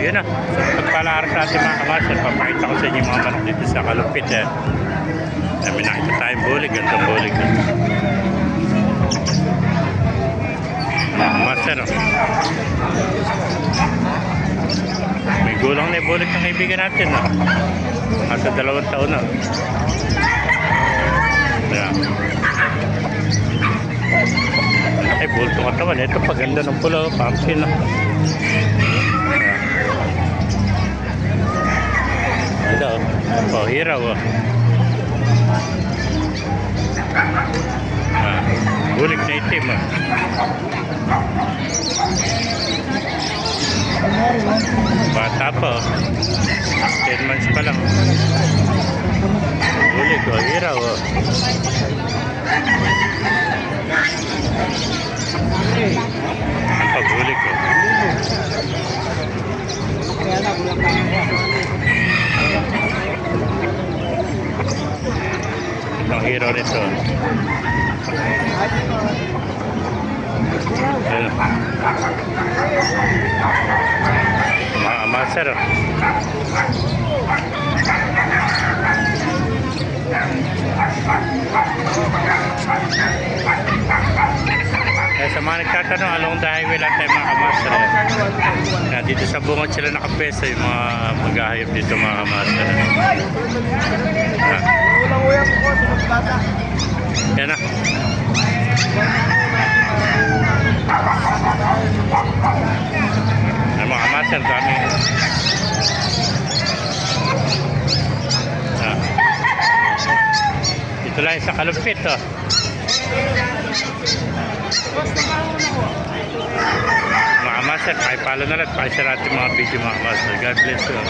yun na. So, pagpala araw sa ating mga kamaster, papakita ko sa inyo mga manok dito sa Kalupit. Eh. May nakita tayong bulig, gandang bulig. Eh. Mga kamaster, oh. May gulang na bulig ng kaibigan natin. No? Nasa dalawang taon na. Yeah. Ay, bulto katawan. Ito, paganda ng pula. oh. Pumpkin. No? Hiraw. Oh. Ah, bulik na itim. Oh. Bata pa. Oh. 10 months pa lang. Bulik, oh, hiraw. Oh. Ang hero nito. Mga master. oh. Eh, sa mga nagtatanong, along the highway lang tayo mga kamaster. Eh. Dito sa bungod sila nakapwesto yung mga maghahayop dito mga kamaster. Ah. Yan na. Ay, mga master, dami. Ah. Dito lang sa kalupit, oh. Mga master, pakipalo na lang, pakishare natin mga video mga master. God bless you.